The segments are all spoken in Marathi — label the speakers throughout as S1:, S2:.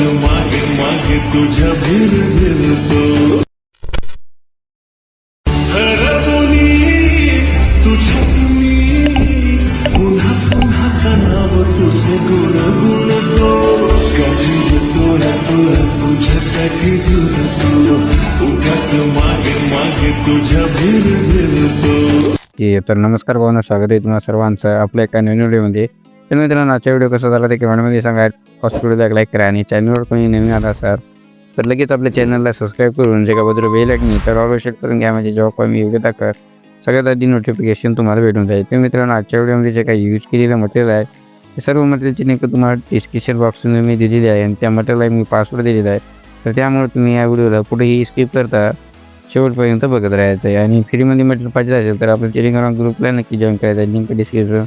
S1: मागे मागे तुझ्या भिर भिरतो तुझ्या तुम्ही पुन्हा पुन्हा तुझे गुण गुणतो तोरा तोरा तुझ्यासाठी उगाच मागे मागे तुझ्या भिर भिरतो
S2: तर नमस्कार भावना स्वागत आहे तुम्हाला सर्वांचं आपल्या एका नवीन व्हिडिओमध्ये तर मित्रांनो आजचा व्हिडिओ कसा झाला ते कमेंटमध्ये सांगा. हॉस्पिटलला एक लाईक करा आणि चॅनलवर कोणी नवीन आला असाल तर लगेच आपल्या चॅनलला सबस्क्राईब करून जे का बद्दल बेल नाही तर ऑल सेट करून घ्या. म्हणजे जेव्हा पण मी योग्यता कर सगळ्यात आधी नोटिफिकेशन तुम्हाला भेटून जाईल. तर मित्रांनो आजच्या व्हिडिओमध्ये जे काही यूज केलेलं मटेरियल आहे ते सर्व मटेरियलची लिंक तुम्हाला डिस्क्रिप्शन बॉक्समध्ये मी दिलेली आहे आणि त्या मटेरियलला मी पासवर्ड दिलेला आहे. तर त्यामुळे तुम्ही या व्हिडिओला कुठेही स्किप करता शेवटपर्यंत बघत राहायचं आहे. आणि फ्रीमध्ये मटेरियल पाहिजे असेल तर आपल्या टेलिग्राम ग्रुपला नक्की जॉईन करायचं आहे. लिंक डिस्क्रिप्शन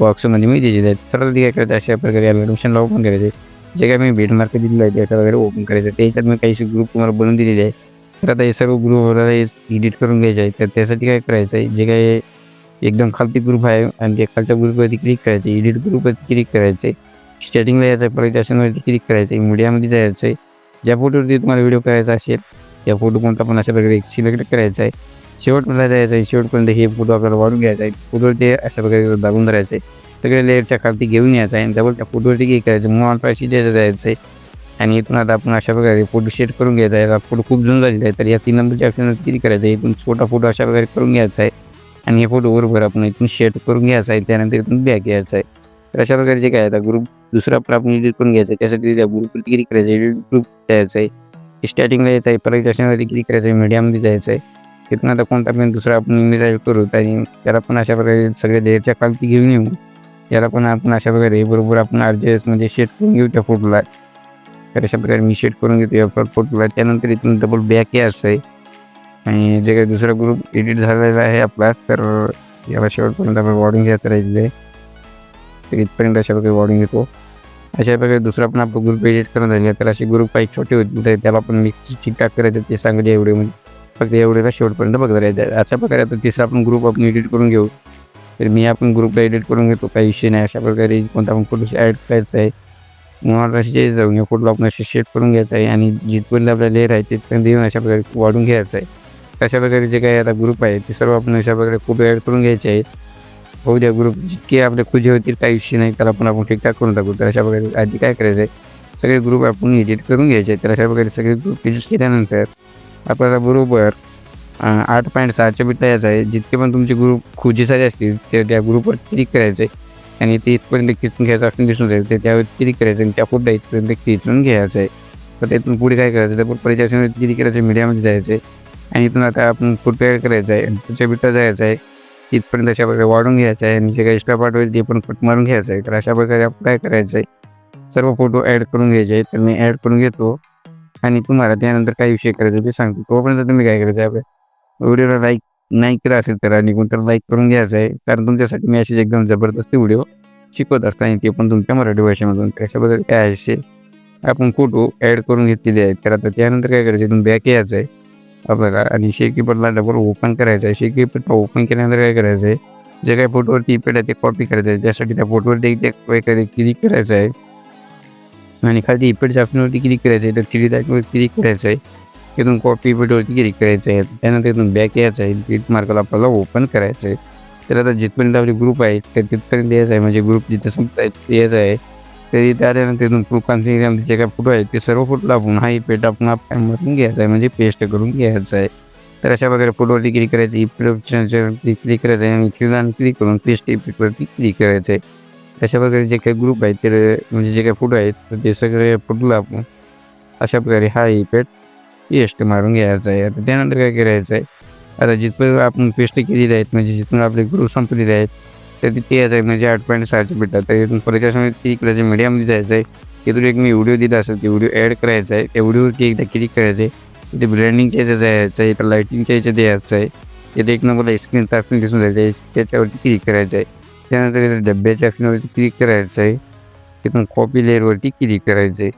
S2: बॉक्समध्ये मी दिलेले सर ती काय करायचं अशा प्रकारे ॲडमिशनला ओपन करायचं आहे जे काय मी भेट मार्क दिलेलं आहे त्याच्या वगैरे ओपन करायचं त्याच्यात मी काही ग्रुप तुम्हाला बनवून दिलेले आहे तर आता हे सर्व ग्रुप वगैरे एडिट करून घ्यायचे आहे तर त्यासाठी काय करायचं आहे जे काय एकदम खालती ग्रुप आहे आणि त्या खालच्या ग्रुपवरती क्लिक करायचं एडिट ग्रुपवरती क्लिक करायचं आहे स्टार्टिंगला यायचं आहे प्रेझेंटेशनवरती क्लिक करायचं आहे मीडियामध्ये जायचं आहे ज्या फोटोवरती तुम्हाला व्हिडिओ करायचा असेल त्या फोटो कोणता पण अशा प्रकारे सिलेक्ट करायचा आहे शेवटपर्यंत जायचं आहे. शेवटपर्यंत हे फोटो आपल्याला वाढून घ्यायचा आहे. फोटोवरती अशा प्रकारे दाबून धरायचं आहे. सगळ्या लेअरच्या खालती घेऊन यायचं आहे आणि डबल त्या फोटोवरती हे करायचं मग पाशी द्यायचं जायचं आहे. आणि इथून आता आपण अशा प्रकारे फोटो शेट करून घ्यायचा आहे. आता फोटो खूप जुन झालेला आहे. तर या तीन नंबरच्या ऑप्शनवर क्लिक करायचं आहे. इथून छोटा फोटो अशा प्रकारे करून घ्यायचा आहे. आणि हे फोटो बरोबर आपण इथून शेट करून घ्यायचा आहे. त्यानंतर इथून बॅक घ्यायचा आहे. तर अशा प्रकारे जे काय आता ग्रुप दुसरा पण आपण एडिट करून घ्यायचा आहे. त्यासाठी त्या ग्रुपवरती क्लिक करायचं एडिट ग्रुप द्यायचं आहे. स्टार्टिंगला यायचं आहे. परत ऑप्शनवरती क्लिक करायचं आहे. मीडियामध्ये जायचं आहे. तिथून आता कोणता पण दुसरा आपण इंग्लिश ॲड करू. आणि त्याला पण अशा प्रकारे सगळे लेअरच्या खालती घेऊन येऊ. याला पण आपण अशा प्रकारे बरोबर आपण आर जे म्हणजे शेट करून घेऊ त्या फोटोला तर अशा प्रकारे मी शेट करून घेतो या फोटोला त्यानंतर इथून डबल बॅक यायचं आहे आणि जे काही दुसरा ग्रुप एडिट झालेला आहे आपला तर याला शेवटपर्यंत आपण वॉर्डिंग घ्यायचं राहिलेलं आहे. तर इथपर्यंत अशा प्रकारे वॉर्डिंग घेतो. अशा प्रकारे दुसरा पण आपण ग्रुप एडिट करून राहिला तर असे ग्रुप काही छोटे होते त्याला पण मी ठीकठाक करायचं ते सांगले म्हणजे. फक्त एवढेला शेवटपर्यंत बघत राहायचं अशा प्रकारे आता तिसरा आपण ग्रुप आपण एडिट करून घेऊ. तर मी आपण ग्रुपला एडिट करून घेतो काही विषय नाही. अशा प्रकारे कोणता पण फोटो ॲड करायचा आहे. मग असे जाऊन या फोटोला आपण असे शेट करून घ्यायचं आहे आणि जिथपर्यंत आपल्या लेअर आहे तिथपर्यंत येऊन अशा प्रकारे वाढून घ्यायचं आहे. अशा प्रकारे जे काही आता ग्रुप आहे ते सर्व आपण अशा प्रकारे फोटो ॲड करून घ्यायचे आहेत. होऊ द्या ग्रुप जितके आपले खुजे होतील काही विषय नाही त्याला पण आपण ठीकठाक करून टाकू. तर अशा प्रकारे आधी काय करायचं आहे सगळे ग्रुप आपण एडिट करून घ्यायचे तर अशा प्रकारे सगळे ग्रुप एडिट केल्यानंतर आपल्याला बरोबर आठ पॉईंट सहाच्या बिटला यायचं आहे जितके पण तुमचे ग्रुप खुजीसाठी असतील ते त्या ग्रुपवर क्लिक करायचं. आहे आणि ते इथपर्यंत खिचून घ्यायचं असं दिसून जाईल. ते त्यावर क्लिक करायचं आणि त्या फोटो इथपर्यंत खिचून घ्यायचं. आहे तर त्यातून पुढे काय करायचं? तर परिचय क्लिक करायचं मीडियामध्ये जायचं. आहे आणि इथून आता आपण फोटो ॲड करायचं आहे आणि तुमच्या जायचं आहे तिथपर्यंत अशा प्रकारे वाढून घ्यायचं आहे आणि जे काही एक्स्ट्रा पार्ट होईल ते पण कट मारून घ्यायचं आहे तर अशा प्रकारे आपण काय करायचं आहे सर्व फोटो ॲड करून घ्यायचे. आहेत तर मी ॲड करून घेतो. आणि तुम्हाला त्यानंतर काही विषय करायचा ते सांगतो. तोपर्यंत तुम्ही काय करायचं आहे आपल्या व्हिडिओला लाईक नाही केला असेल तर आणि कोणतं लाईक करून घ्यायचं आहे. कारण तुमच्यासाठी मी असेच एकदम जबरदस्त व्हिडिओ शिकवत असतो आणि ते पण तुमच्या मराठी भाषेमधून. त्याच्याबद्दल काय असेल आपण फोटो ॲड करून घेतलेले आहेत. तर आता त्यानंतर काय करायचं तुम्ही बॅक यायचं आहे. आपल्याला आणि शेकीपटला डबल ओपन करायचं आहे. शेकीपट ओपन केल्यानंतर काय करायचं आहे? जे काही फोटोवरती इफेक्ट आहे ते कॉपी करायचं आहे. त्यासाठी त्या फोटोवरती एकदा वगैरे क्लिक करायचं आहे. आणि खाली इपेड ऑप्शनवरती क्लिक करायचं आहे तर थ्री डायटवर क्लिक करायचं आहे तिथून कॉपी इफेक्टवरती क्लिक करायचं आहे त्यानंतर इथून बॅक यायचं आहे क्लिक मार्कला आपल्याला ओपन करायचं आहे तर आता जिथपर्यंत आपले ग्रुप आहे तर तिथपर्यंत यायचं आहे म्हणजे ग्रुप जिथं संपत आहे यायचं आहे तरी त्यानंतर तिथून इथून प्रूफ कॉन्फिगरमध्ये जे काय फोटो आहेत ते सर्व फोटो आपण हा इपेड आपण आपल्यामधून घ्यायचा आहे म्हणजे पेस्ट करून घ्यायचं आहे तर अशा प्रकारे फोटोवरती क्लिक करायचं इफेक्टवरती क्लिक करायचं आहे आणि इथे क्लिक करून पेस्ट इफेक्टवरती क्लिक करायचं आहे अशा प्रकारे जे काही ग्रुप आहेत ते म्हणजे जे काही फोटो आहेत ते सगळे फोटोला आपण अशा प्रकारे हा इफेक्ट पेस्ट मारून घ्यायचा आहे. आता त्यानंतर काय करायचं आहे? आता जिथपर्यंत आपण पेस्ट केलेले आहेत म्हणजे जिथून आपले ग्रुप संपलेले आहेत तर तिथे यायचं आहे म्हणजे आठ पॉईंट सहाचे भेटतात तर इथून परिचयामध्ये क्लिक करायचं मीडियामध्ये जायचं आहे. तिथून एक मी व्हिडिओ दिला असेल ते व्हिडिओ ॲड करायचा आहे. त्या व्हिडिओवरती एकदा क्लिक करायचं आहे. तिथे ब्रँडिंगच्या याच्यात जायचं आहे इथं लाईटिंगच्या याच्यात यायचं आहे. तिथे एक नंबरला स्क्रीन ऑप्शन दिसून जायचं आहे. त्याच्यावरती क्लिक करायचं आहे. त्यानंतर डब्याच्या ऑप्शनवरती क्लिक करायचं आहे तिथून कॉपी लेअरवरती क्लिक करायचं आहे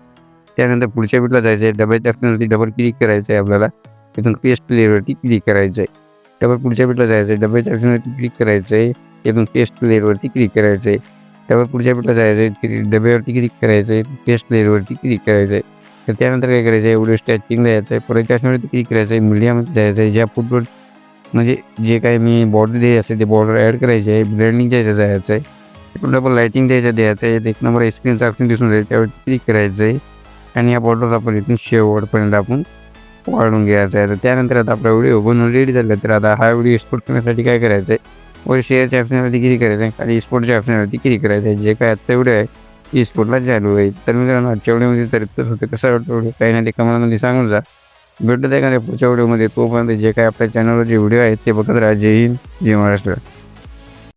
S2: त्यानंतर पुढच्या बिटला जायचं आहे डब्याच्या ऑप्शनवरती डबल क्लिक करायचं आहे आपल्याला. तिथून पेस्ट लेअरवरती क्लिक करायचं आहे डबल पुढच्या बिटला जायचं आहे डब्याच्या ऑप्शनवरती क्लिक करायचं आहे तिथून पेस्ट लेअरवरती क्लिक करायचं आहे त्यावर पुढच्या बिटला जायचं आहे डब्यावरती क्लिक करायचं आहे पेस्ट लेअरवरती क्लिक करायचं आहे तर त्यानंतर काय करायचं आहे एवढं स्टॅचिंगला यायचं आहे परत त्याच्यावरती क्लिक करायचं आहे मीडियामध्ये जायचं आहे ज्या फुटवर म्हणजे जे काही मी बॉर्डर द्यायचं असेल ते बॉर्डर ॲड करायचे आहे ब्रँडिंग द्यायचं जायचं आहे तिकडून डबल लाईटिंग द्यायचं द्यायचं आहे एक नंबर एक्सपिरियन्स ऑप्शन दिसून जाईल त्यावर क्लिक करायचं आहे आणि या बॉर्डर आपण इथून शेवटपर्यंत आपण वाढून घ्यायचं आहे तर त्यानंतर आता आपला व्हिडिओ बनवून रेडी झाला तर आता हा व्हिडिओ एक्सपोर्ट करण्यासाठी काय करायचं आहे वर शेअरच्या ऑप्शनवरती किती करायचं आहे आणि स्पोर्टच्या ऑप्शनवरती किती करायचं आहे जे काय आजचा व्हिडिओ आहे एक्सपोर्टला चालू आहे तर मित्रांनो आजच्या व्हिडिओमध्ये तर इतकंच होतं कसं वाटतं. काही नाही ते कमेंटमध्ये सांगून जा. भेटत आहे का पुढच्या व्हिडिओमध्ये. तोपर्यंत जे काय आपल्या चॅनलवर जे व्हिडिओ आहेत ते बघत राहा. जय हिंद जय महाराष्ट्र.